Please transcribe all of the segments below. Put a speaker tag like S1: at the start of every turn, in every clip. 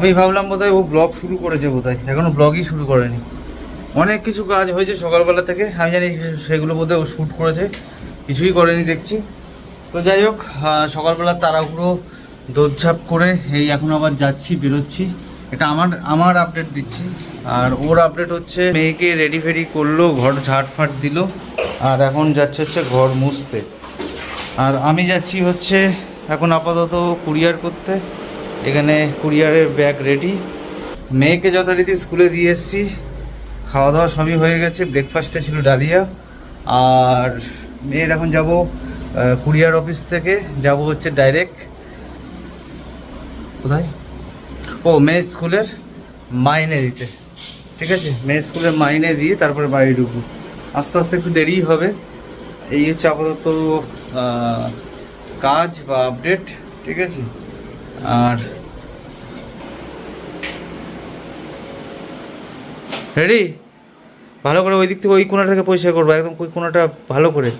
S1: আমি ভাবলাম বোধহয় ও ব্লগ শুরু করেছে বোধহয়। এখনও ব্লগই শুরু করেনি। অনেক কিছু কাজ হয়েছে সকালবেলা থেকে। আমি জানি সেগুলো বোধহয় ও শ্যুট করেছে। কিছুই করেনি দেখছি। তো যাই হোক সকালবেলা তাড়াহুড়ো, দৌড়ঝাঁপ করে এই এখন আবার যাচ্ছি, বেরোচ্ছি। এটা আমার আমার আপডেট দিচ্ছি। আর ওর আপডেট হচ্ছে, মেয়েকে রেডি ফেডি করল, ঘর ঝাড় ফাট দিল। আর এখন যাচ্ছে হচ্ছে ঘর মুছতে। আর আমি যাচ্ছি হচ্ছে এখন আপাতত কুরিয়ার করতে। এখানে কুরিয়ারের ব্যাগ রেডি মেয়েকে যথারীতি স্কুলে দিয়ে এসেছি। খাওয়া দাওয়া সবই হয়ে গেছে ব্রেকফাস্টে ছিল ডালিয়া। আর মেয়ের এখন যাব কুরিয়ার অফিস থেকে। যাব হচ্ছে ডাইরেক্ট কোথায়? ও মেয়ে স্কুলের মাইনে দিতে। ঠিক আছে? মেয়ে স্কুলের মাইনে দিয়ে তারপরে বাড়ি ঢুকবো। আস্তে আস্তে একটু দেরিই হবে। এই হচ্ছে আপাতত কাজ বা আপডেট ঠিক আছে? আর রেডি ভালো করে ওই দিক থেকে ওই কোণা থেকে পরিষ্কার করব, একদম ওই কোণাটা ভালো করে।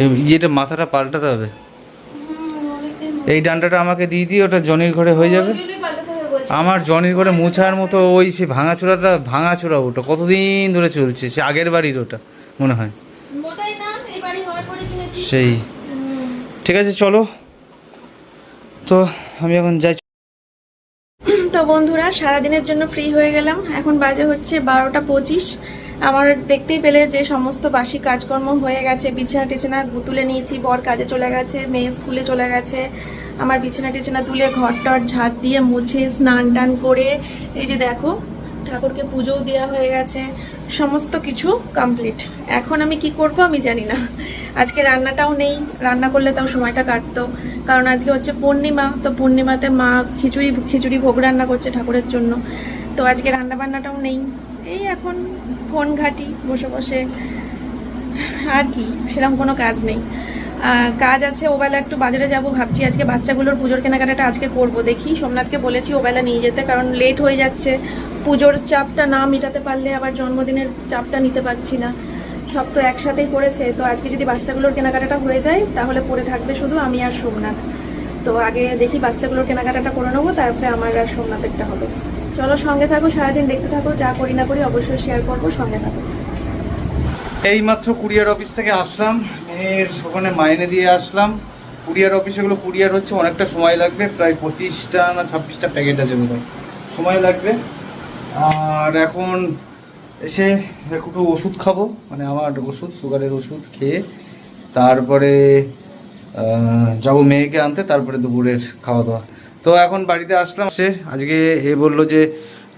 S1: এই ইয়েটা মাথাটা পাল্টাতে হবে। এই ডান্ডাটা আমাকে দিয়ে দিয়ে ওটা জনির ঘরে হয়ে যাবে। আমার জনির ঘরে মুছার মতো ওই সে ভাঙাচোরাটা ভাঙাচোরা ওটা, কতদিন ধরে চলছে, সে আগের বাড়ির ওটা, মনে হয়
S2: মোটাই না এই বাড়ি হওয়ার পরে কিনেছি
S1: সেই। ঠিক আছে, চলো। তো আমি এখন যাই।
S2: তো বন্ধুরা, সারাদিনের জন্য ফ্রি হয়ে গেলাম। এখন বাজে হচ্ছে বারোটা পঁচিশ। আমার দেখতেই পেলে যে সমস্ত বাসি কাজকর্ম হয়ে গেছে। বিছানা টিছানা তুলে নিয়েছি। বর কাজে চলে গেছে, মেয়ে স্কুলে চলে গেছে। আমার বিছানা টিছানা তুলে ঘর টর ঝাড় দিয়ে মুছে স্নান টান করে এই যে দেখো, ঠাকুরকে পুজোও দেওয়া হয়ে গেছে। সমস্ত কিছু কমপ্লিট এখন আমি কি করব আমি জানি না। আজকে রান্নাটাও নেই, রান্না করলে তাও সময়টা কাটতো। কারণ আজকে হচ্ছে পূর্ণিমা, তো পূর্ণিমাতে মা খিচুড়ি খিচুড়ি ভোগ রান্না করছে ঠাকুরের জন্য। তো আজকে রান্না বান্নাটাও নেই। এই এখন ফোন ঘাটি, বসে বসে। আর কি, সেরকম কোনো কাজ নেই। কাজ আছে, ওবেলা একটু বাজারে যাব, ভাবছি আজকে বাচ্চাগুলোর পুজোর কেনাকাটাটা আজকে করব। দেখি, সোমনাথকে বলেছি ওবেলা নিয়ে যেতে, কারণ লেট হয়ে যাচ্ছে। পুজোর চাপটা না মেটাতে পারলে আবার জন্মদিনের চাপটা নিতে পারছি না। সব তো একসাথেই পড়েছে, তো আজকে যদি বাচ্চাগুলোর কেনাকাটাটা হয়ে যায়, তাহলে পড়ে থাকবে শুধু আমি আর সোমনাথ। তো আগে দেখি বাচ্চাগুলোর কেনাকাটাটা করে নেব, তারপরে আমার আর সোমনাথ একটা হবে। চলো সঙ্গে থাকো, সারাদিন দেখতে থাকো, যা করি না করি অবশ্যই শেয়ার করব, সঙ্গে থাকো।
S1: এই মাত্র কুরিয়ার অফিস থেকে আসলাম, মেয়ের ওখানে মাইনে দিয়ে আসলাম। কুরিয়ার অফিসে গুলো, কুরিয়ার হচ্ছে অনেকটা সময় লাগবে, প্রায় পঁচিশটা না ছাব্বিশটা প্যাকেট আছে সময় লাগবে। আর এখন এসে একটু ওষুধ খাব মানে আমার ওষুধ, সুগারের ওষুধ খেয়ে তারপরে যাব মেয়েকে আনতে, তারপরে দুপুরের খাওয়া দাওয়া তো এখন বাড়িতে আসলাম, সে আজকে এ বলল যে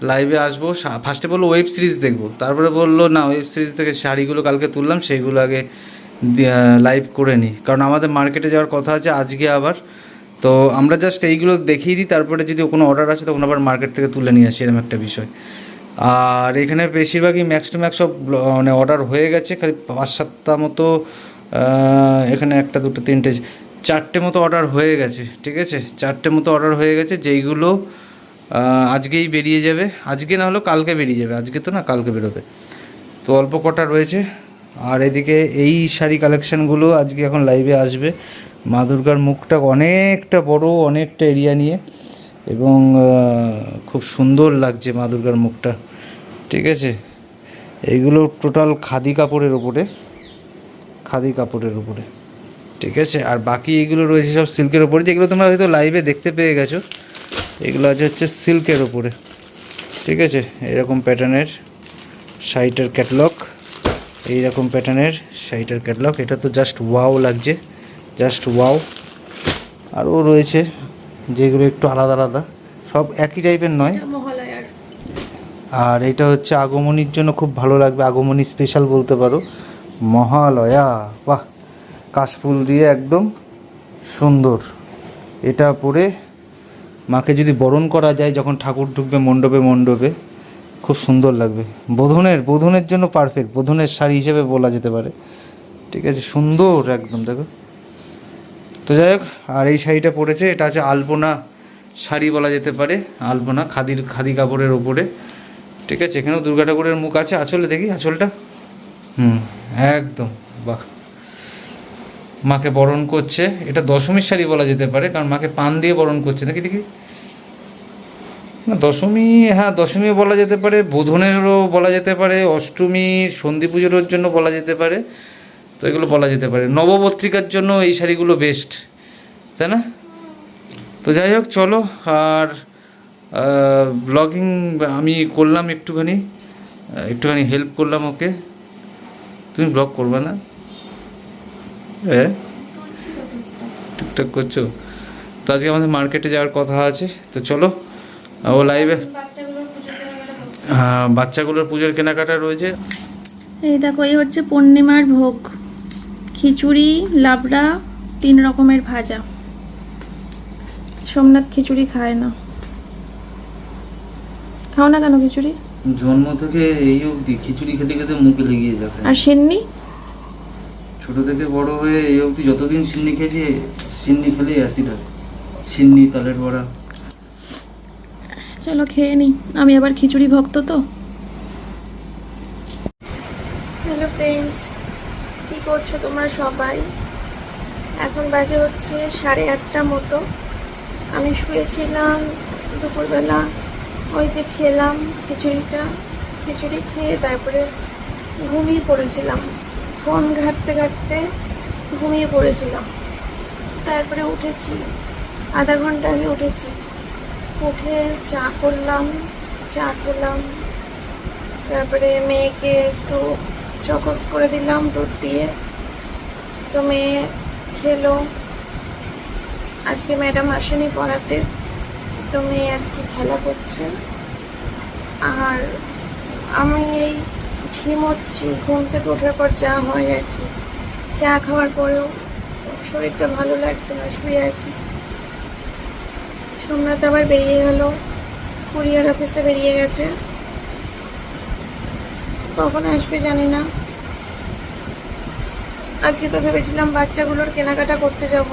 S1: লাইভে আসব ফার্স্টে বলল ওয়েব সিরিজ দেখব, তারপরে বলল না ওয়েব সিরিজ থেকে শাড়িগুলো কালকে তুললাম সেইগুলো আগে লাইভ করে নিই। কারণ আমাদের মার্কেটে যাওয়ার কথা আছে, আজকে আবার তো আমরা জাস্ট এইগুলো দেখিয়ে দিই, তারপরে যদি কোনো অর্ডার আসে তখন আবার মার্কেট থেকে তুলে নিয়ে আসি, এরকম একটা বিষয়। আর এখানে বেশিরভাগই ম্যাক্স টু ম্যাক্স সব মানে অর্ডার হয়ে গেছে, খালি পাঁচ সাতটা মতো এখানে একটা, দুটো, তিনটে, চারটে মতো অর্ডার হয়ে গেছে, ঠিক আছে? চারটে মতো অর্ডার হয়ে গেছে, যেইগুলো আজকেই বেরিয়ে যাবে। আজকে না হলেও কালকে বেরিয়ে যাবে, আজকে তো না কালকে বেরোবে। তো অল্প কটা রয়েছে। আর এদিকে এই শাড়ি কালেকশানগুলো আজকে এখন লাইভে আসবে। মা দুর্গার মুখটা অনেকটা বড়, অনেকটা এরিয়া নিয়ে। এবং খুব সুন্দর লাগছে মা দুর্গার মুখটা। ঠিক আছে? এইগুলো টোটাল খাদি কাপড়ের ওপরে খাদি কাপড়ের উপরে। ঠিক আছে? আর বাকি এগুলো রয়েছে সব সিল্কের ওপরে যেগুলো তোমরা হয়তো লাইভে দেখতে পেয়ে গেছো, এগুলো আছে হচ্ছে সিল্কের ওপরে ঠিক আছে? এরকম প্যাটার্নের শাড়িটার ক্যাটলগ এইরকম প্যাটার্নের শাড়িটার ক্যাটলগ এটা তো জাস্ট ওয়াও লাগছে জাস্ট ওয়াও আরও রয়েছে যেগুলো একটু আলাদা আলাদা সব একই টাইপের নয়। আর এটা হচ্ছে আগমনীর জন্য খুব ভালো লাগবে আগমনী স্পেশাল বলতে পারো। মহালয়া বাহ! কাশফুল দিয়ে একদম সুন্দর। এটা পরে মাকে যদি বরণ করা যায় যখন ঠাকুর ঢুকবে মণ্ডপে মণ্ডপে খুব সুন্দর লাগবে। বোধনের বোধনের জন্য পারফেক্ট বোধনের শাড়ি হিসেবে বলা যেতে পারে। ঠিক আছে, সুন্দর একদম, দেখো। তো যাই হোক, আর এই শাড়িটা পরেছে, এটা হচ্ছে আলপনা শাড়ি বলা যেতে পারে, আলপনা খাদির, খাদি কাপড়ের ওপরে। ঠিক আছে, এখানেও দুর্গা ঠাকুরের মুখ আছে আঁচলে দেখি, আঁচলটা। হুম, একদম, বাহ। মাকে বরণ করছে, এটা দশমীর শাড়ি বলা যেতে পারে, কারণ মাকে পান দিয়ে বরণ করছে, নাকি দেখি? না দশমী হ্যাঁ দশমী বলা যেতে পারে বোধনেরও বলা যেতে পারে অষ্টমী সন্ধি পুজোর জন্য বলা যেতে পারে তো এগুলো বলা যেতে পারে। নবপত্রিকার জন্য এই শাড়িগুলো বেস্ট তাই না? তো যাই হোক চলো আর ব্লগিং আমি করলাম একটুখানি একটুখানি হেল্প করলাম ওকে। তুমি ব্লগ করবে না? হ্যাঁ টুকটাক। করছ? তো আজকে আমাদের মার্কেটে যাওয়ার কথা আছে তো চলো। ও লাইভে হ্যাঁ, বাচ্চাগুলোর পুজোর কেনাকাটা রয়েছে।
S2: এই দেখো এই হচ্ছে পূর্ণিমার ভোগ। খিচুড়ি লাবড়া তিন রকমের ভাজা। সোমনাথ খিচুড়ি খায় না। খাও না কেন খিচুড়ি?
S1: জন্ম থেকে এই অবধি খিচুড়ি খেতে খেতে মুখে লেগে যাবে।
S2: আর সেননি?
S1: ছোট থেকে বড় হয়ে এই অবধি যতদিন সিন্নি খেয়েছি সিন্নি খেলেই অ্যাসিড হয়। সিন্নি তালের বড়া।
S2: চলো খেয়ে নি। আমি আবার খিচুড়ি ভক্ত তো। হ্যালো ফ্রেন্ডস কি করছ তোমরা সবাই? এখন বাজে হচ্ছে সাড়ে আটটা মতো। আমি শুয়েছিলাম দুপুরবেলা, ওই যে খেলাম খিচুড়িটা। খিচুড়ি খেয়ে তারপরে ঘুমিয়ে পড়েছিলাম। ফোন ঘাঁটতে ঘাঁটতে ঘুমিয়ে পড়েছিলাম। তারপরে উঠেছি। আধা ঘণ্টা আগে উঠেছি। উঠে চা করলাম, চা খেলাম। তারপরে মেয়েকে একটু চকস করে দিলাম দুধ দিয়ে। তো মেয়ে খেলো। আজকে ম্যাডাম আসেনি পড়াতে, তো মেয়ে আজকে খেলা করছে। আর আমি এই ঝিমোচ্ছি ঘুম থেকে ওঠার পর যা হয় আর কি। চা খাওয়ার পরেও শরীরটা ভালো লাগছে না, শুয়ে আছি। সোমনাথ আবার বেরিয়ে গেল। কুরিয়ার অফিসে বেরিয়ে গেছে। কখন আসবে জানি না। আজকে তো ভেবেছিলাম বাচ্চাগুলোর কেনাকাটা করতে যাব।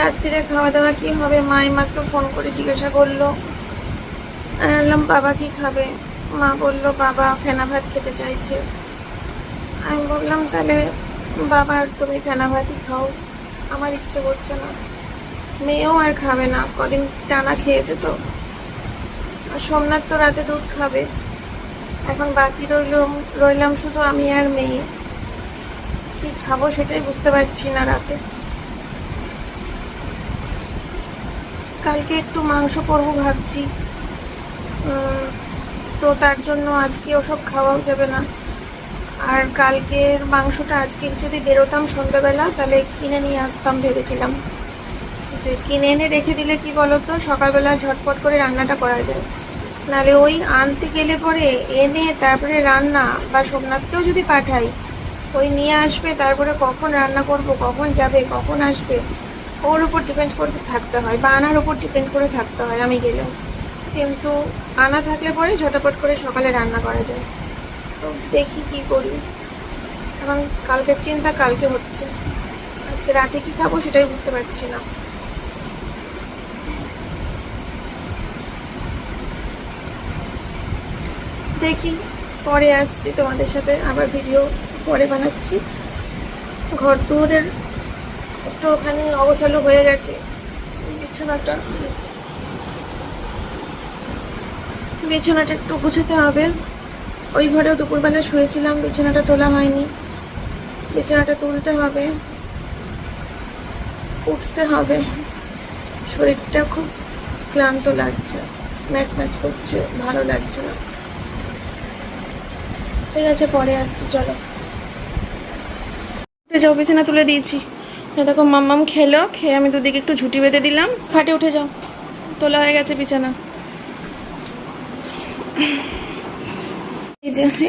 S2: রাত্রিরে খাওয়া দাওয়া কি হবে? মাই মাত্র ফোন করে জিজ্ঞাসা করল। বললাম, বাবা কি খাবে? মা বলল, বাবা ফেনা ভাত খেতে চাইছে। আমি বললাম, তাহলে বাবা, আর তুমি ফেনা ভাতই খাও। আমার ইচ্ছে করছে না। মেয়েও আর খাবে না। কদিন টানা খেয়েছে তো। আর সোমনাথ তো রাতে দুধ খাবে। এখন বাকি রইল, রইলাম শুধু আমি আর মেয়ে। কি খাব সেটাই বুঝতে পারছি না রাতে। কালকে একটু মাংস করব ভাবছি। তো তার জন্য আজকে ওসব খাওয়াও যাবে না। আর কালকের মাংসটা আজকে যদি বেরোতাম সন্ধ্যাবেলা, তাহলে কিনে নিয়ে আসতাম ভেবেছিলাম। যে কিনে এনে রেখে দিলে কি বলতো? সকালবেলা ঝটপট করে রান্নাটা করা যায়। নাহলে ওই আনতে গেলে পরে এনে তারপরে রান্না বা সোমনাথকেও যদি পাঠাই, ওই নিয়ে আসবে, তারপরে কখন রান্না করব, কখন যাবে, কখন আসবে, ওর উপর ডিপেন্ড করতে থাকতে হয় বা আনার উপর ডিপেন্ড করে থাকতে হয়, আমি গেলেও কিন্তু আনা থাকলে পরে ঝটাপট করে সকালে রান্না করা যায়। তো দেখি কি করি। এখন কালকের চিন্তা কালকে হচ্ছে। আজকে রাতে কি খাব সেটাই বুঝতে পারছি না। দেখি, পরে আসছি তোমাদের সাথে আবার ভিডিও পরে বানাচ্ছি। ঘর দুয়ারের একটু ওখানে অগোছালো হয়ে গেছে। বিছানাটা। বিছানাটা একটু গুছাতে হবে। ওই ঘরেও দুপুরবেলা শুয়েছিলাম, বিছানাটা তোলা হয়নি। বিছানাটা তুলতে হবে। উঠতে হবে। শরীরটা খুব ক্লান্ত লাগছে। ম্যাচ ম্যাচ করছে, ভালো লাগছে না। ঠিক আছে, পরে আসছি, চলো। উঠে যাও, বিছানা তুলে দিয়েছি। দেখো, মাম্মাম খেলো, খেয়ে আমি দুদিকে একটু ঝুটি বেঁধে দিলাম। খাটে উঠে যাও। তোলা হয়ে গেছে বিছানা।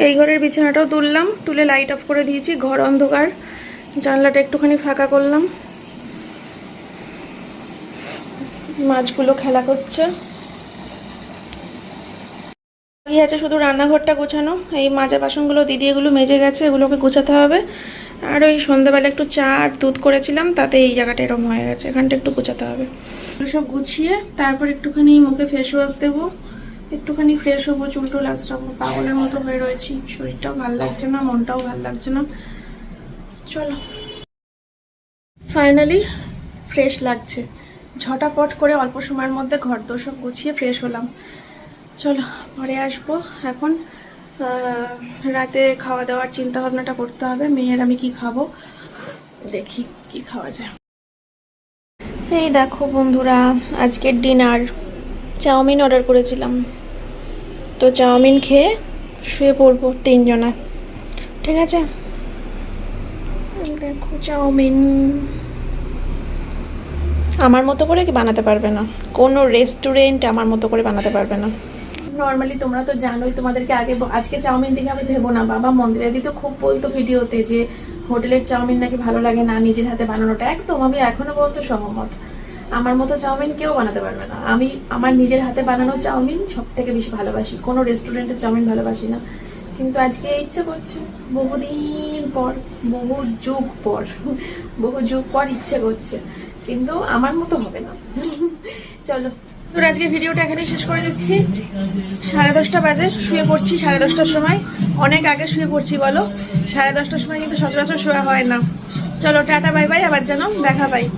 S2: এই ঘরের বিছানাটাও তুললাম, তুলে লাইট অফ করে দিয়েছি, ঘর অন্ধকার, জানলাটা একটুখানি ফাঁকা করলাম। মাছগুলো খেলা করছে। বাকি আছে শুধু রান্নাঘরটা গোছানো। এই মাজা বাসনগুলো, দিদি এগুলো মেজে গেছে, এগুলোকে গোছাতে হবে। আর ওই সন্ধ্যাবেলা একটু চা আর দুধ করেছিলাম, তাতে এই জায়গাটা এরকম হয়ে গেছে, এখানটা একটু গোছাতে হবে। সব গুছিয়ে, তারপর একটুখানি মুখে ফেস ওয়াশ দেবো। একটুখানি ফ্রেশ হব চুল টুল আসরাবো পাগলের মতো হয়ে রয়েছি। শরীরটাও ভালো লাগছে না, মনটাও ভালো লাগছে না। চলো। ফাইনালি ফ্রেশ লাগছে। ঝটাপট করে অল্প সময়ের মধ্যে ঘর সব গুছিয়ে ফ্রেশ হলাম। চলো পরে আসব। এখন রাতে খাওয়া দাওয়ার চিন্তা ভাবনাটা করতে হবে। মেয়ের আমি কি খাব? দেখি কি খাওয়া যায়। এই দেখো বন্ধুরা, আজকের ডিনার চাউমিন অর্ডার করেছিলাম। তো চাউমিন খেয়ে শুয়ে পড়ব তিনজনা। ঠিক আছে? দেখো চাউমিন। আমার মতো করে কি বানাতে পারবে না? কোনো রেস্টুরেন্ট আমার মতো করে বানাতে পারবে না। নর্মালি তোমরা তো জানোই, তোমাদেরকে আগে আজকে চাউমিন দেখে আমি ভেবো না। বাবা মন্দিরে তো খুব বলতো ভিডিওতে যে হোটেলের চাউমিন নাকি ভালো লাগে না, নিজের হাতে বানানোটা। একদম, আমি এখনও পর্যন্ত সহমত। আমার মতো চাউমিন কেউ বানাতে পারবে না। আমি আমার নিজের হাতে বানানো চাউমিন সব থেকে বেশি ভালোবাসি। কোনো রেস্টুরেন্টের চাউমিন ভালোবাসি না। কিন্তু আজকে ইচ্ছে করছে, বহুদিন পর, বহু যুগ পর, বহু যুগ পর ইচ্ছে করছে। কিন্তু আমার মতো হবে না। চলো, তোর আজকে ভিডিওটা এখানে শেষ করে দিচ্ছি। সাড়ে দশটা বাজে, শুয়ে পড়ছি সাড়ে দশটার সময়। অনেক আগে শুয়ে পড়ছি, বলো। সাড়ে দশটার সময় কিন্তু সচরাচর শোয়া হয় না। চলো, টাটা, বাই বাই। আবার যেন দেখা পাই